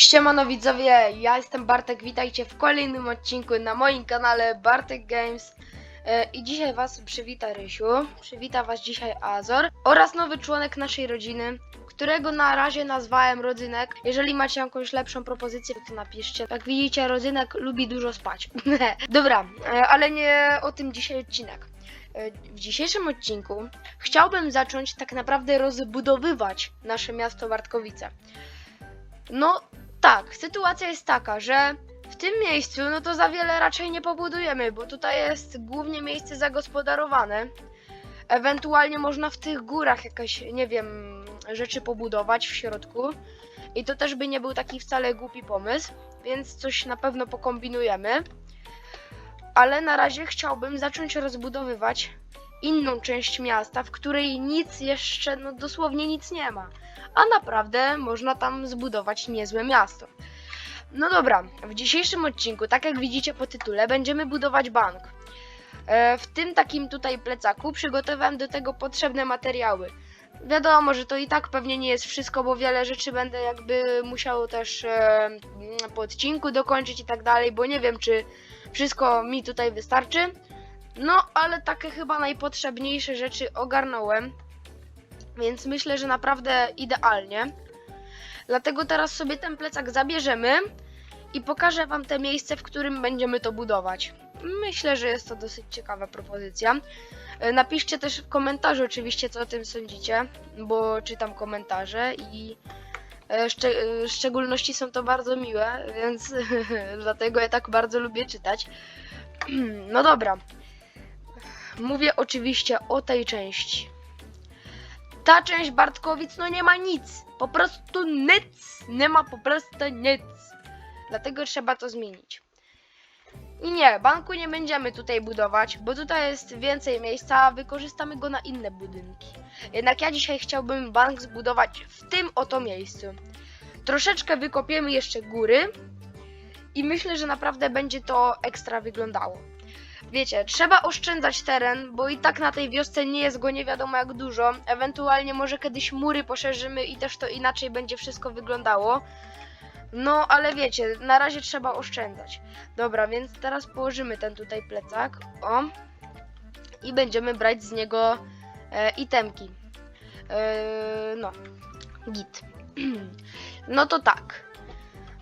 Siemano widzowie, ja jestem Bartek, witajcie w kolejnym odcinku na moim kanale Bartek Games E, i dzisiaj was przywita Rysiu, przywita was dzisiaj Azor oraz nowy członek naszej rodziny, którego na razie nazwałem Rodzynek. Jeżeli macie jakąś lepszą propozycję, to napiszcie. Jak widzicie, Rodzynek lubi dużo spać. Dobra, e, ale nie o tym dzisiaj odcinek. E, W dzisiejszym odcinku chciałbym zacząć tak naprawdę rozbudowywać nasze miasto Bartkowice. No tak, sytuacja jest taka, że w tym miejscu no to za wiele raczej nie pobudujemy, bo tutaj jest głównie miejsce zagospodarowane. Ewentualnie można w tych górach jakieś, nie wiem, rzeczy pobudować w środku. I to też by nie był taki wcale głupi pomysł, więc coś na pewno pokombinujemy. Ale na razie chciałbym zacząć rozbudowywać inną część miasta, w której nic jeszcze, no dosłownie nic nie ma a naprawdę można tam zbudować niezłe miasto. No dobra, w dzisiejszym odcinku, tak jak widzicie po tytule, będziemy budować bank. E, W tym takim tutaj plecaku przygotowałem do tego potrzebne materiały. Wiadomo, że to i tak pewnie nie jest wszystko, bo wiele rzeczy będę jakby musiał też e, po odcinku dokończyć i tak dalej, bo nie wiem, czy wszystko mi tutaj wystarczy. No, ale takie chyba najpotrzebniejsze rzeczy ogarnąłem. Więc myślę, że naprawdę idealnie. Dlatego teraz sobie ten plecak zabierzemy i pokażę Wam te miejsce, w którym będziemy to budować. Myślę, że jest to dosyć ciekawa propozycja. E, Napiszcie też w komentarzu oczywiście, co o tym sądzicie, bo czytam komentarze i e, e, w szczególności są to bardzo miłe, więc dlatego ja tak bardzo lubię czytać. No dobra. Mówię oczywiście o tej części ta część Bartkowic no nie ma nic. Po prostu nic. Nie ma po prostu nic. Dlatego trzeba to zmienić. I nie, banku nie będziemy tutaj budować, bo tutaj jest więcej miejsca, wykorzystamy go na inne budynki. Jednak ja dzisiaj chciałbym bank zbudować w tym oto miejscu. Troszeczkę wykopiemy jeszcze góry i myślę, że naprawdę będzie to ekstra wyglądało. Wiecie, trzeba oszczędzać teren, bo i tak na tej wiosce nie jest go nie wiadomo jak dużo. Ewentualnie może kiedyś mury poszerzymy i też to inaczej będzie wszystko wyglądało. No, ale wiecie, na razie trzeba oszczędzać. Dobra, więc teraz położymy ten tutaj plecak. O. I będziemy brać z niego e, itemki. E, no, git. no to tak.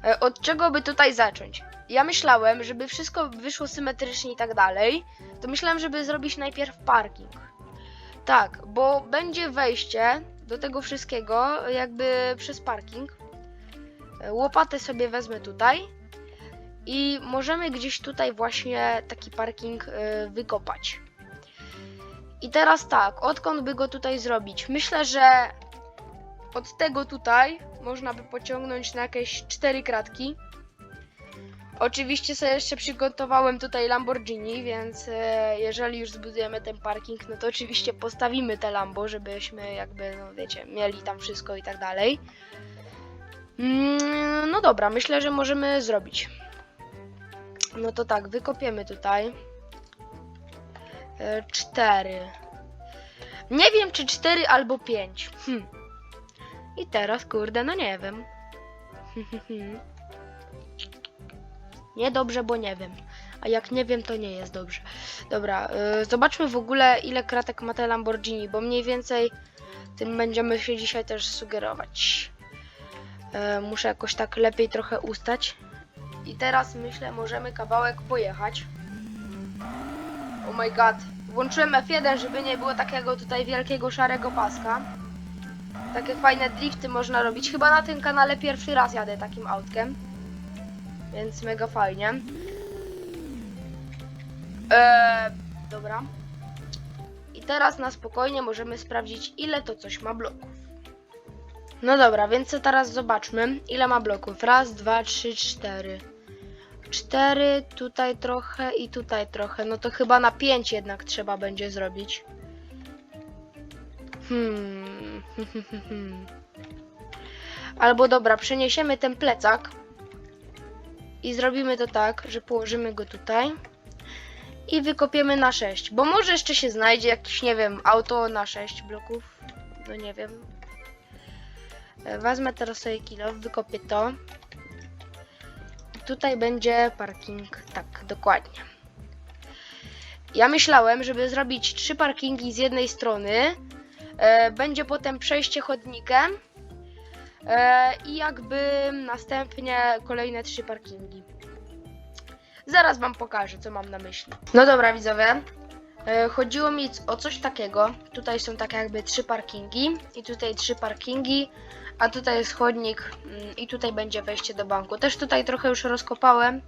E, od czego by tutaj zacząć? Ja myślałem, żeby wszystko wyszło symetrycznie i tak dalej, to myślałem, żeby zrobić najpierw parking. Tak, bo będzie wejście do tego wszystkiego jakby przez parking. Łopatę sobie wezmę tutaj i możemy gdzieś tutaj właśnie taki parking y, wykopać. I teraz tak, odkąd by go tutaj zrobić? Myślę, że od tego tutaj można by pociągnąć na jakieś cztery kratki. Oczywiście sobie jeszcze przygotowałem tutaj Lamborghini, więc e, jeżeli już zbudujemy ten parking, no to oczywiście postawimy te Lambo, żebyśmy jakby, no wiecie, mieli tam wszystko i tak dalej. Mm, no dobra, myślę, że możemy zrobić. No to tak, wykopiemy tutaj. E, cztery. Nie wiem, czy cztery albo pięć. Hm. I teraz, kurde, no nie wiem. Niedobrze, bo nie wiem. A jak nie wiem, to nie jest dobrze. Dobra, yy, zobaczmy w ogóle ile kratek ma te Lamborghini, bo mniej więcej tym będziemy się dzisiaj też sugerować. Yy, muszę jakoś tak lepiej trochę ustać. I teraz myślę, możemy kawałek pojechać. Oh my god. Włączyłem F1, żeby nie było takiego tutaj wielkiego szarego paska. Takie fajne drifty można robić. Chyba na tym kanale pierwszy raz jadę takim autkiem. Więc mega fajnie. Eee, dobra. I teraz na spokojnie możemy sprawdzić, ile to coś ma bloków. No dobra, więc teraz zobaczmy, ile ma bloków. Raz, dwa, trzy, cztery. Cztery, tutaj trochę i tutaj trochę. No to chyba na pięć jednak trzeba będzie zrobić. Hmm. Albo dobra, przeniesiemy ten plecak. I zrobimy to tak, że położymy go tutaj. I wykopiemy na 6. Bo może jeszcze się znajdzie jakiś, nie wiem, auto na 6 bloków. No nie wiem. E, Wezmę teraz sobie kilo, wykopię to. tutaj będzie parking, tak, dokładnie. Ja myślałem, żeby zrobić trzy parkingi z jednej strony, e, będzie potem przejście chodnikiem i jakby następnie kolejne trzy parkingi. Zaraz wam pokażę, co mam na myśli. No dobra, widzowie. E, Chodziło mi o coś takiego. Tutaj są tak jakby trzy parkingi i tutaj trzy parkingi, a tutaj jest chodnik mm, i tutaj będzie wejście do banku. Też tutaj trochę już rozkopałem.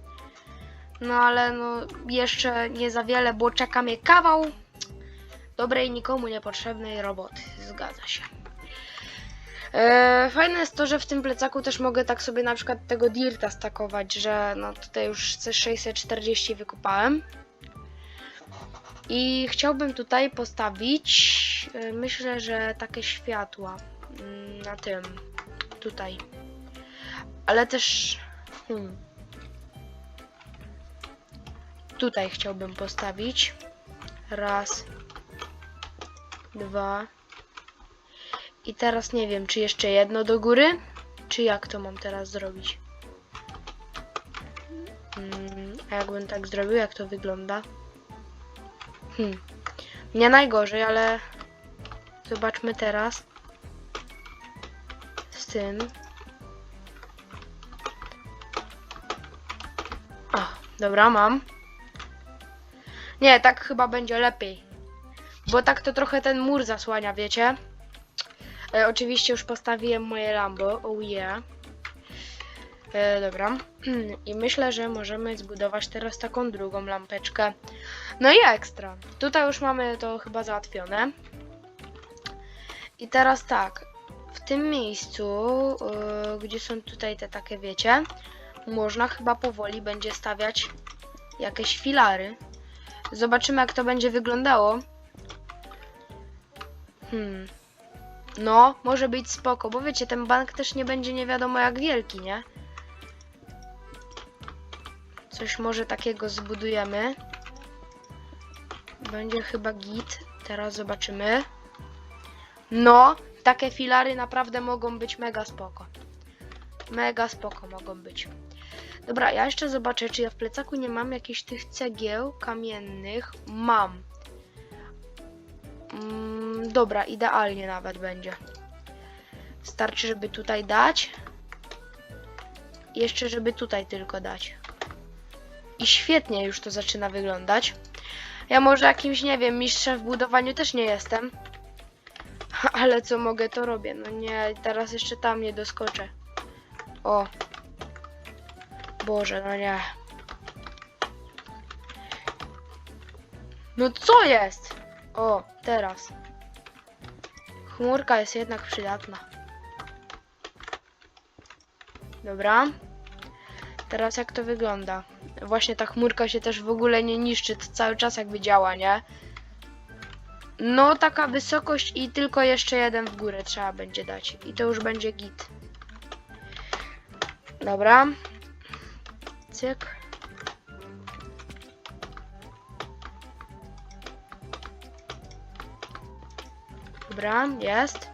No ale no jeszcze nie za wiele, bo czeka mnie kawał dobrej nikomu niepotrzebnej roboty. Zgadza się. E, fajne jest to, że w tym plecaku też mogę tak sobie na przykład tego dirta stakować, że no tutaj już C640 wykupałem. I chciałbym tutaj postawić, e, myślę, że takie światła mm, na tym, tutaj. Ale też, hmm, tutaj chciałbym postawić. Raz, dwa. I teraz nie wiem, czy jeszcze jedno do góry, czy jak to mam teraz zrobić. Mm, a jakbym tak zrobił, jak to wygląda? Hmm. Nie najgorzej, ale zobaczmy teraz z tym. O, dobra, mam. Nie, tak chyba będzie lepiej. Bo tak to trochę ten mur zasłania, wiecie? E, oczywiście już postawiłem moje Lambo, oh yeah. E, dobra. I myślę, że możemy zbudować teraz taką drugą lampeczkę. No i ekstra. Tutaj już mamy to chyba załatwione. I teraz tak. W tym miejscu, e, gdzie są tutaj te takie, wiecie, można chyba powoli będzie stawiać jakieś filary. Zobaczymy, jak to będzie wyglądało. Hmm. No, może być spoko, bo wiecie, ten bank też nie będzie nie wiadomo jak wielki, nie? Coś może takiego zbudujemy. Będzie chyba git. Teraz zobaczymy. No, takie filary naprawdę mogą być mega spoko. Mega spoko mogą być. Dobra, ja jeszcze zobaczę, czy ja w plecaku nie mam jakichś tych cegieł kamiennych. Mam. Dobra, idealnie nawet będzie. Starczy, żeby tutaj dać. Jeszcze, żeby tutaj tylko dać. I świetnie już to zaczyna wyglądać. Ja może jakimś, nie wiem, mistrzem w budowaniu też nie jestem. Ale co mogę, to robię. No nie, teraz jeszcze tam nie doskoczę. O. Boże, no nie. No co jest? O, teraz. Chmurka jest jednak przydatna. Dobra. Teraz jak to wygląda? Właśnie ta chmurka się też w ogóle nie niszczy, to cały czas jakby działa, nie? No, taka wysokość i tylko jeszcze jeden w górę trzeba będzie dać. I to już będzie git. Dobra. Cyk. Dobra, jest.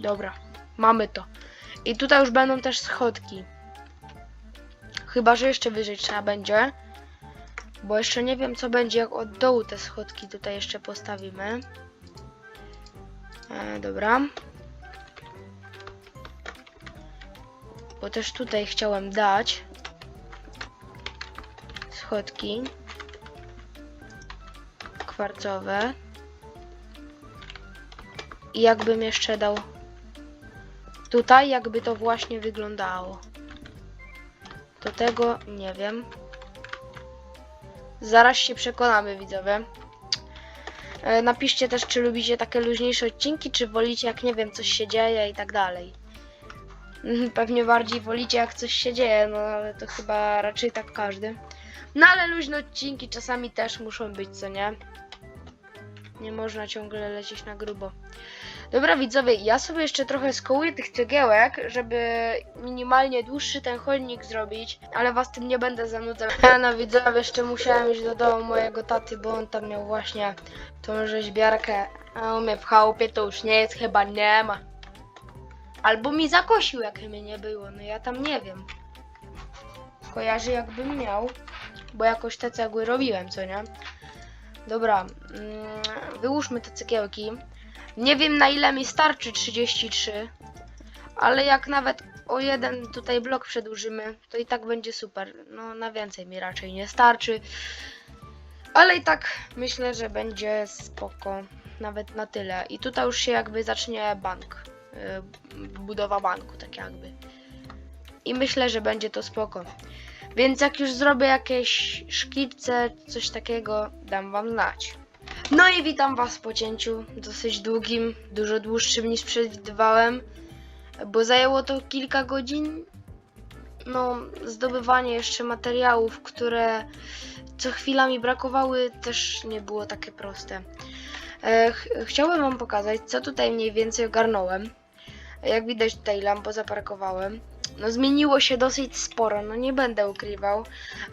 Dobra, mamy to. I tutaj już będą też schodki. Chyba, że jeszcze wyżej trzeba będzie. Bo jeszcze nie wiem, co będzie, jak od dołu te schodki tutaj jeszcze postawimy. E, dobra. Bo też tutaj chciałem dać schodki kwarcowe. I jakbym jeszcze dał tutaj, jakby to właśnie wyglądało. Do tego nie wiem. Zaraz się przekonamy, widzowie. E, Napiszcie też, czy lubicie takie luźniejsze odcinki, czy wolicie, jak nie wiem, coś się dzieje i tak dalej. Mhm, Pewnie bardziej wolicie, jak coś się dzieje, no ale to chyba raczej tak każdy. No ale luźne odcinki czasami też muszą być, co nie? Nie można ciągle lecieć na grubo. Dobra widzowie, ja sobie jeszcze trochę skołuję tych cegiełek, żeby minimalnie dłuższy ten chodnik zrobić, ale was tym nie będę zanudzał. Ja no widzowie, jeszcze musiałem iść do domu mojego taty, bo on tam miał właśnie tą rzeźbiarkę, a u mnie w chałupie to już nie jest, chyba nie ma. Albo mi zakosił, jak mnie nie było. No ja tam nie wiem. Kojarzy jakbym miał. Bo jakoś te cegły robiłem, co nie? Dobra, mm, wyłóżmy te cegiełki. Nie wiem na ile mi starczy 33, ale jak nawet o jeden tutaj blok przedłużymy, to i tak będzie super. No na więcej mi raczej nie starczy. Ale i tak myślę, że będzie spoko. Nawet na tyle. I tutaj już się jakby zacznie bank. y, Budowa banku, tak jakby. I myślę, że będzie to spoko. Więc jak już zrobię jakieś szkice, coś takiego, dam wam znać. No i witam was po cięciu, dosyć długim, dużo dłuższym niż przewidywałem, bo zajęło to kilka godzin. No, zdobywanie jeszcze materiałów, które co chwila mi brakowały, też nie było takie proste. E, ch chciałbym wam pokazać, co tutaj mniej więcej ogarnąłem. Jak widać tutaj lampo zaparkowałem. No zmieniło się dosyć sporo, no nie będę ukrywał.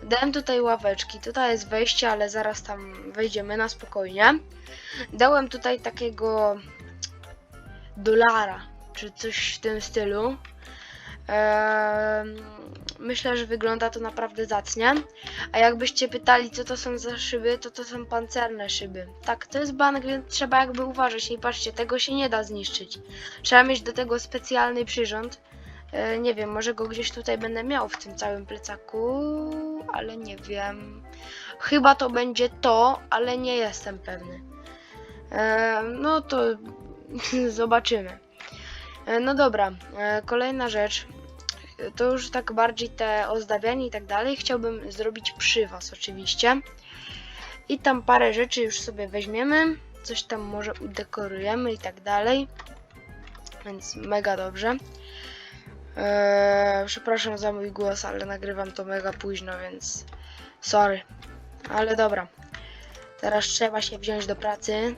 Dałem tutaj ławeczki, tutaj jest wejście, ale zaraz tam wejdziemy na spokojnie. Dałem tutaj takiego dolara, czy coś w tym stylu. Ehm, myślę, że wygląda to naprawdę zacnie. A jakbyście pytali, co to są za szyby, to to są pancerne szyby. Tak, to jest bank, więc trzeba jakby uważać. I patrzcie, tego się nie da zniszczyć. Trzeba mieć do tego specjalny przyrząd. E, nie wiem, może go gdzieś tutaj będę miał w tym całym plecaku, ale nie wiem. Chyba to będzie to, ale nie jestem pewny. E, no to zobaczymy. E, no dobra, kolejna rzecz. To już tak bardziej te ozdabianie i tak dalej. Chciałbym zrobić przy was oczywiście. I tam parę rzeczy już sobie weźmiemy. Coś tam może udekorujemy i tak dalej. Więc mega dobrze. Eee, przepraszam za mój głos, ale nagrywam to mega późno, więc sorry. Ale dobra. Teraz trzeba się wziąć do pracy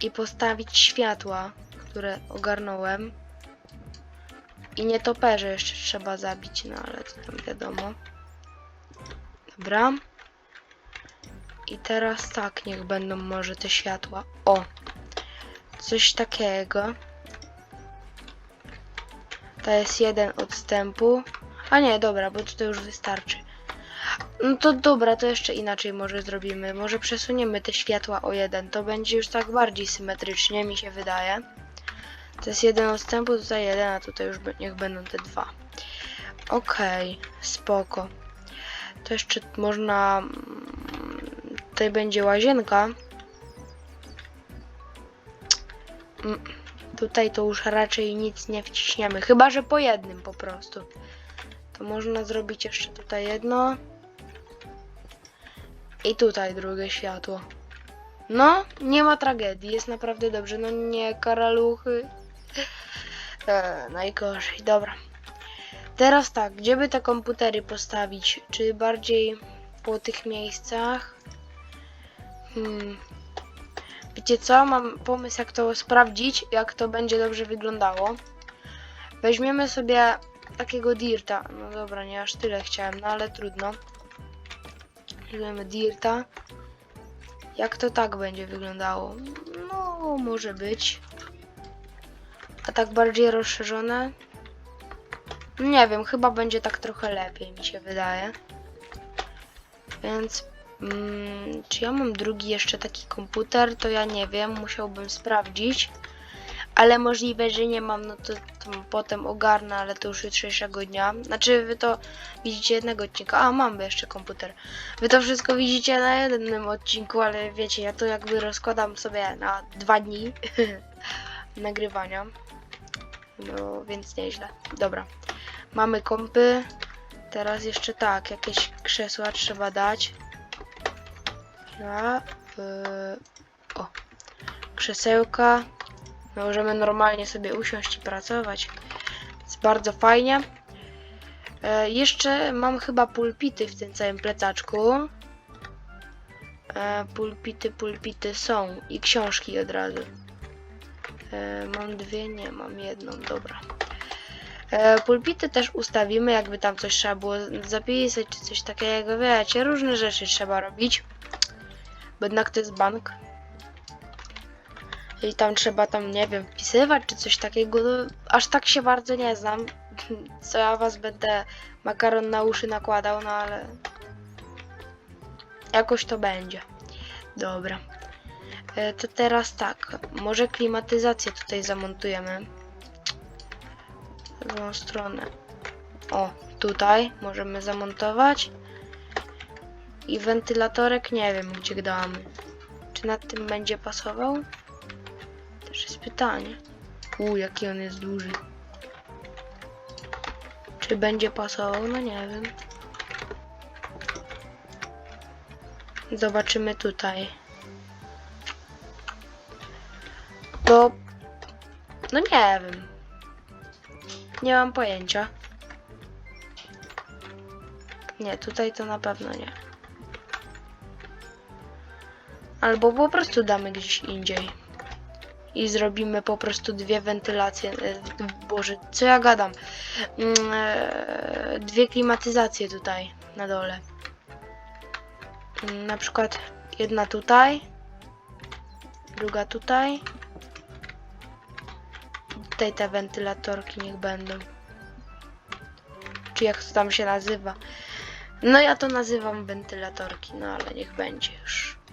i postawić światła, które ogarnąłem. I nietoperze jeszcze trzeba zabić, no ale to tam wiadomo. Dobra. I teraz tak, niech będą może te światła. O! Coś takiego. To jest jeden odstępu. A nie, dobra, bo tutaj już wystarczy. No to dobra, to jeszcze inaczej może zrobimy. Może przesuniemy te światła o jeden. To będzie już tak bardziej symetrycznie, mi się wydaje. To jest jeden odstępu, tutaj jeden, a tutaj już niech będą te dwa. Okej, spoko. To jeszcze można... mm, Tutaj będzie łazienka. Mm, Tutaj to już raczej nic nie wciśniemy, chyba że po jednym po prostu. To można zrobić jeszcze tutaj jedno. I tutaj drugie światło. No, nie ma tragedii, jest naprawdę dobrze. No nie, karaluchy. E, najgorzej, dobra. Teraz tak, gdzie by te komputery postawić? Czy bardziej po tych miejscach? Hmm. Wiecie co? Mam pomysł, jak to sprawdzić, jak to będzie dobrze wyglądało. Weźmiemy sobie takiego dirta. No dobra, nie aż tyle chciałem, no ale trudno. Weźmiemy dirta. Jak to tak będzie wyglądało? No, może być. A tak bardziej rozszerzone? Nie wiem, chyba będzie tak trochę lepiej, mi się wydaje. Więc Mm, czy ja mam drugi jeszcze taki komputer? To ja nie wiem, musiałbym sprawdzić. Ale możliwe, że nie mam, no to, to potem ogarnę, ale to już jutrzejszego dnia. Znaczy, wy to widzicie jednego odcinka. A, mam jeszcze komputer. Wy to wszystko widzicie na jednym odcinku, ale wiecie, ja to jakby rozkładam sobie na dwa dni nagrywania. No, więc nieźle. Dobra. Mamy kompy. Teraz jeszcze tak, jakieś krzesła trzeba dać. Ja, y, o, krzesełka. Możemy normalnie sobie usiąść i pracować. Jest bardzo fajnie. E, jeszcze mam chyba pulpity w tym całym plecaczku. E, pulpity, pulpity są i książki od razu. E, mam dwie, nie, mam jedną, dobra. Pulpity też ustawimy, jakby tam coś trzeba było zapisać, czy coś takiego, wiecie, różne rzeczy trzeba robić bo jednak to jest bank. I tam trzeba tam, nie wiem, wpisywać czy coś takiego. No, aż tak się bardzo nie znam. Co ja was będę makaron na uszy nakładał, no ale jakoś to będzie. Dobra. E, To teraz tak, może klimatyzację tutaj zamontujemy. W złą stronę. O, tutaj możemy zamontować. I wentylatorek nie wiem gdzie damy. Czy nad tym będzie pasował? Też jest pytanie. U, jaki on jest duży. Czy będzie pasował? No nie wiem. Zobaczymy tutaj. To... No nie wiem. Nie mam pojęcia. Nie, tutaj to na pewno nie. Albo po prostu damy gdzieś indziej. I zrobimy po prostu dwie wentylacje. e, Boże, co ja gadam? Mm, e, Dwie klimatyzacje tutaj na dole. Mm, Na przykład jedna tutaj, druga tutaj. Tutaj te wentylatorki niech będą. Czy jak to tam się nazywa? No ja to nazywam wentylatorki, no ale niech będzie już.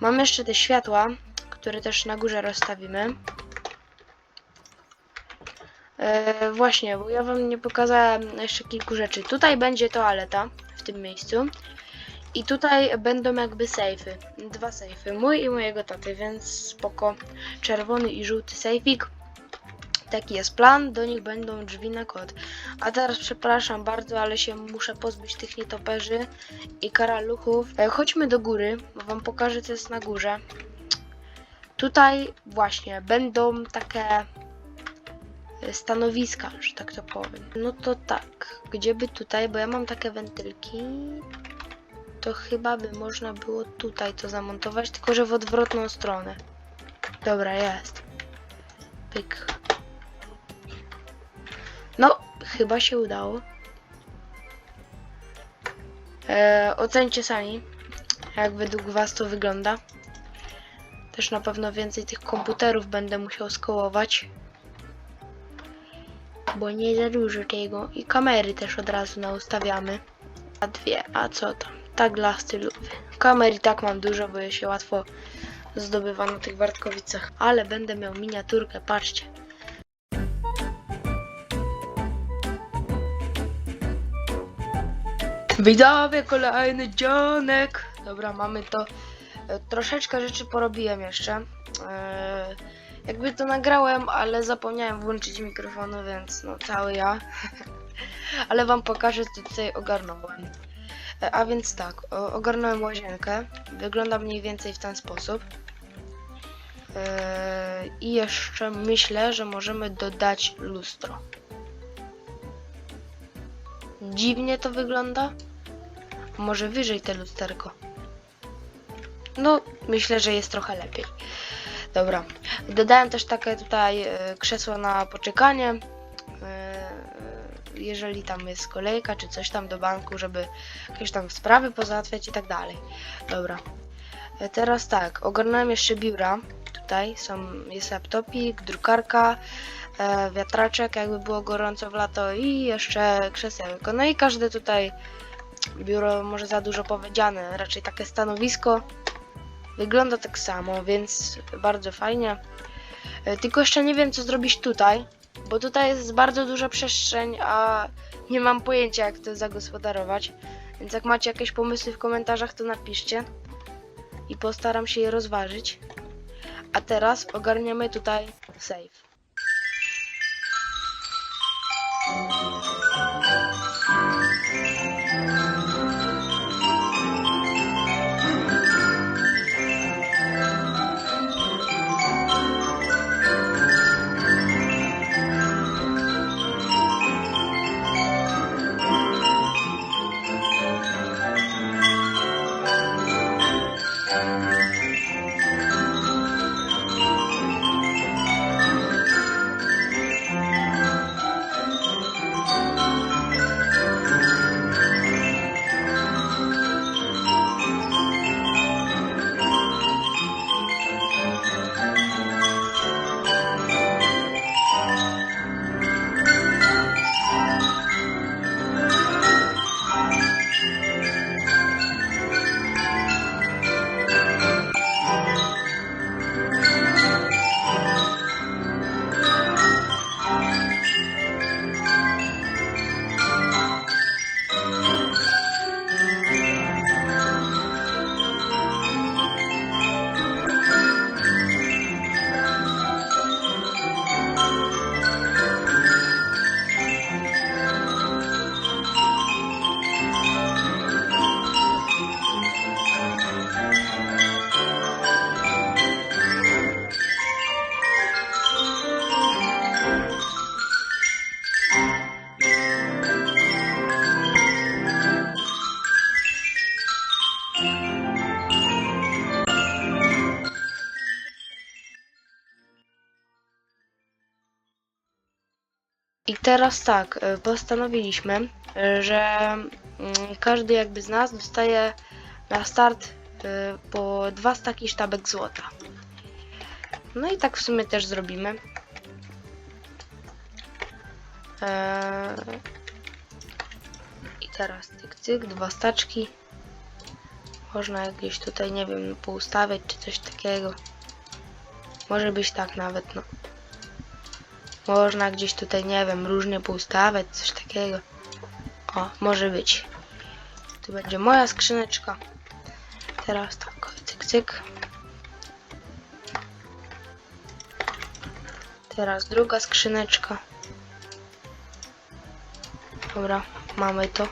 Mam jeszcze te światła, które też na górze rozstawimy. E, właśnie, bo ja wam nie pokazałem jeszcze kilku rzeczy. Tutaj będzie toaleta w tym miejscu. I tutaj będą jakby sejfy. Dwa sejfy. Mój i mojego taty, więc spoko. Czerwony i żółty sejfik. Taki jest plan, do nich będą drzwi na kod. A teraz przepraszam bardzo, ale się muszę pozbyć tych nietoperzy i karaluchów. E, chodźmy do góry, bo wam pokażę co jest na górze. Tutaj właśnie będą takie e, stanowiska, że tak to powiem. No to tak, gdzie by tutaj, bo ja mam takie wentylki, to chyba by można było tutaj to zamontować, tylko że w odwrotną stronę. Dobra, jest. Pyk. No, chyba się udało. E, ocencie sami, jak według Was to wygląda. Też na pewno więcej tych komputerów będę musiał skołować. Bo nie za dużo tego. I kamery też od razu naustawiamy. A dwie, a co tam? Tak dla stylowy. Kamer i tak mam dużo, bo je się łatwo zdobywa na tych wartkowicach. Ale będę miał miniaturkę, patrzcie. Widzowie, kolejny dzionek. Dobra, mamy to. E, Troszeczkę rzeczy porobiłem jeszcze. E, jakby to nagrałem, ale zapomniałem włączyć mikrofonu, więc no cały ja. ale wam pokażę, co tutaj ogarnąłem. E, a więc tak, ogarnąłem łazienkę. Wygląda mniej więcej w ten sposób. I jeszcze myślę, że możemy dodać lustro. Dziwnie to wygląda. Może wyżej te lusterko. No, myślę, że jest trochę lepiej. Dobra. Dodałem też takie tutaj e, krzesło na poczekanie. E, jeżeli tam jest kolejka, czy coś tam do banku, żeby jakieś tam sprawy pozałatwiać i tak dalej. Dobra. E, Teraz tak, ogarnąłem jeszcze biura. Tutaj są, jest laptopik, drukarka, wiatraczek, jakby było gorąco w lato i jeszcze krzesełko. No i każde tutaj biuro może za dużo powiedziane, raczej takie stanowisko. Wygląda tak samo, więc bardzo fajnie. E, Tylko jeszcze nie wiem co zrobić tutaj, bo tutaj jest bardzo duża przestrzeń, a nie mam pojęcia jak to zagospodarować. Więc jak macie jakieś pomysły w komentarzach, to napiszcie i postaram się je rozważyć. A teraz ogarniemy tutaj save. Teraz tak, e, postanowiliśmy, e, że mm, każdy jakby z nas dostaje na start e, po dwa staki sztabek złota. No i tak w sumie też zrobimy. I teraz cyk, dwa staczki. Można jakieś tutaj, nie wiem, poustawiać czy coś takiego. Może być tak nawet, no. Można gdzieś tutaj, nie wiem, różnie poustawiać, coś takiego. O, może być. Tu będzie moja skrzyneczka. Teraz tak, cyk, cyk. Teraz druga skrzyneczka. Dobra, mamy to.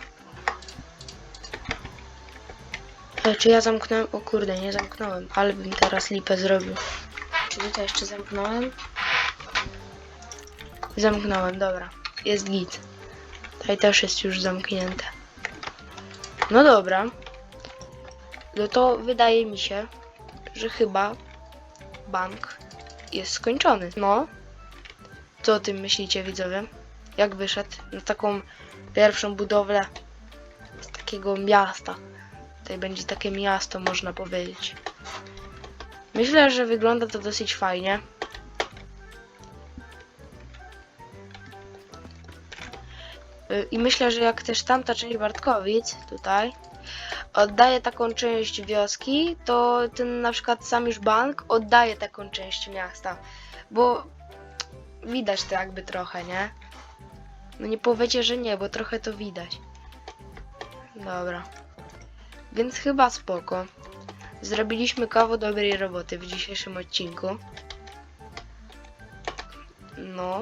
Ale czy ja zamknąłem? O kurde, nie zamknąłem, ale bym teraz lipę zrobił. Czy tutaj jeszcze zamknąłem? Zamknąłem, dobra. Jest git. Tutaj też jest już zamknięte. No dobra. No to wydaje mi się, że chyba bank jest skończony. No. Co o tym myślicie, widzowie? Jak wyszedł na taką pierwszą budowlę z takiego miasta? Tutaj będzie takie miasto, można powiedzieć. Myślę, że wygląda to dosyć fajnie. I myślę, że jak też tamta część Bartkowic tutaj oddaje taką część wioski, to ten na przykład sam już bank oddaje taką część miasta. Bo widać to jakby trochę, nie? No nie powiecie, że nie, bo trochę to widać. Dobra. Więc chyba spoko. Zrobiliśmy kawał dobrej roboty w dzisiejszym odcinku. No.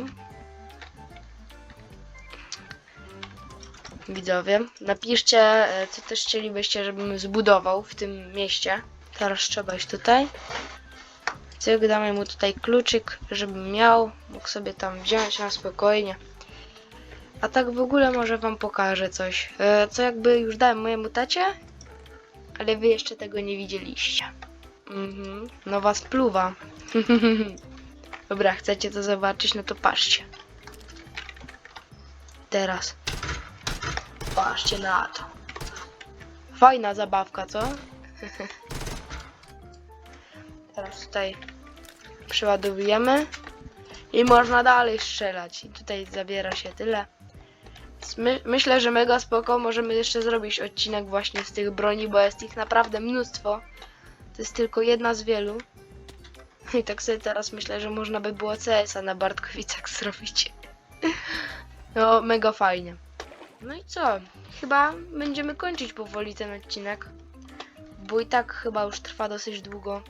Widzowie, napiszcie, e, co też chcielibyście, żebym zbudował w tym mieście. Teraz trzeba iść tutaj. Cyk, damy mu tutaj kluczyk, żeby miał. Mógł sobie tam wziąć na spokojnie. A tak w ogóle może wam pokażę coś, e, co jakby już dałem mojemu tacie, ale wy jeszcze tego nie widzieliście. Mhm, nowa spluwa. Dobra, chcecie to zobaczyć, no to patrzcie. Teraz. Patrzcie na to. Fajna zabawka, co? Teraz tutaj przeładowujemy i można dalej strzelać. I tutaj zabiera się tyle. My, myślę, że mega spoko. Możemy jeszcze zrobić odcinek właśnie z tych broni, bo jest ich naprawdę mnóstwo. To jest tylko jedna z wielu. I tak sobie teraz myślę, że można by było CS-a na Bartkowicach zrobić. No, mega fajnie. No i co? Chyba będziemy kończyć powoli ten odcinek. Bo i tak chyba już trwa dosyć długo.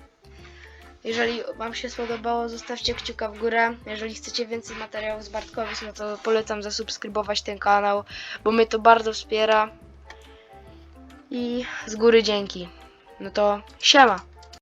Jeżeli Wam się spodobało, zostawcie kciuka w górę. Jeżeli chcecie więcej materiałów z Bartkowic, no to polecam zasubskrybować ten kanał, bo mnie to bardzo wspiera. I z góry dzięki. No to siema!